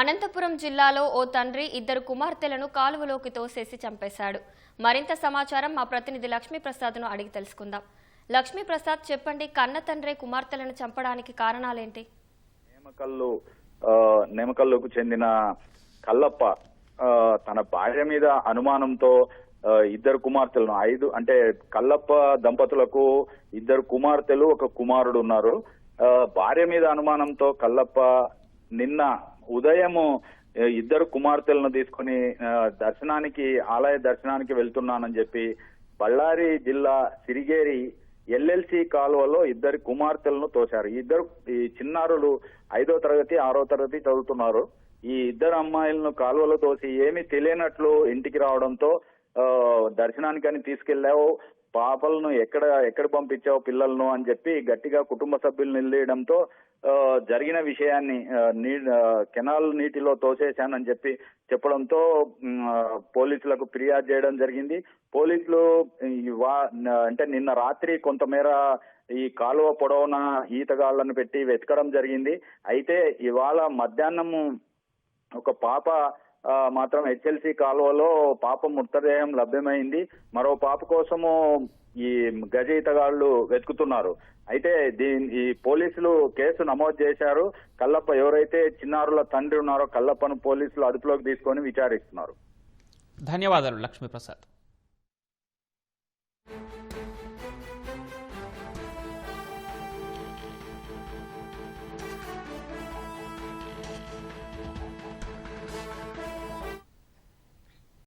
అనంతపురం జిల్లాలో ఓ తండ్రి ఇద్దరు కుమార్తెలను కాలువలోకి తోసేసి చంపేశాడు. మరింత సమాచారం మా ప్రతినిధి లక్ష్మీప్రసాద్ను అడిగి తెలుసుకుందాం. లక్ష్మీప్రసాద్ చెప్పండి కన్న తండ్రి కుమార్తెలను చంపడానికి కారణాలేంటి? నేమకల్లు ఆ, నేమకల్లుకు చెందిన కల్లప్ప తన భార్య మీద అనుమానంతో ఇద్దరు కుమార్తెలను ఐదు అంటే కల్లప్ప దంపతులకు ఇద్దరు కుమార్తెలు ఒక కుమారుడు ఉన్నారు. భార్య మీద అనుమానంతో కల్లప్ప నిన్న ఉదయము ఇద్దరు కుమార్తెలను తీసుకుని దర్శనానికి ఆలయ దర్శనానికి వెళ్తున్నానని చెప్పి బళ్ళారి జిల్లా సిరిగేరి ఎల్ఎల్సి కాలువలో ఇద్దరు కుమార్తెలను తోశారు. ఇద్దరు ఈ చిన్నారులు ఐదో తరగతి ఆరో తరగతి చదువుతున్నారు. ఈ ఇద్దరు అమ్మాయిలను కాలువలో తోసి ఏమీ తెలియనట్లు ఇంటికి రావడంతో దర్శనానికి దర్శనానికని తీసుకెళ్ళావు పాపలను ఎక్కడ ఎక్కడ పంపించావు పిల్లలను అని చెప్పి గట్టిగా కుటుంబ సభ్యులు నిలదీయడంతో జరిగిన విషయాన్ని నీ కెనాల్ నీటిలో తోసేశానని చెప్పి చెప్పడంతో పోలీసులకు ఫిర్యాదు చేయడం జరిగింది. పోలీసులు అంటే నిన్న రాత్రి కొంతమేర ఈ కాలువ పొడవున ఈతగాళ్ళను పెట్టి వెతకడం జరిగింది. అయితే ఇవాళ మధ్యాహ్నము ఒక పాప మాత్రం హెచ్ఎల్సి కాలువలో పాప మృతదేహం లభ్యమైంది. మరో పాప కోసము ఈ గజ ఇతగాళ్ళు వెతుకుతున్నారు. అయితే దీని ఈ పోలీసులు కేసు నమోదు చేశారు. కల్లప్ప ఎవరైతే చిన్నారుల తండ్రి ఉన్నారో కల్లప్పను పోలీసులు అదుపులోకి తీసుకొని విచారిస్తున్నారు. ధన్యవాదాలు లక్ష్మీప్రసాద్.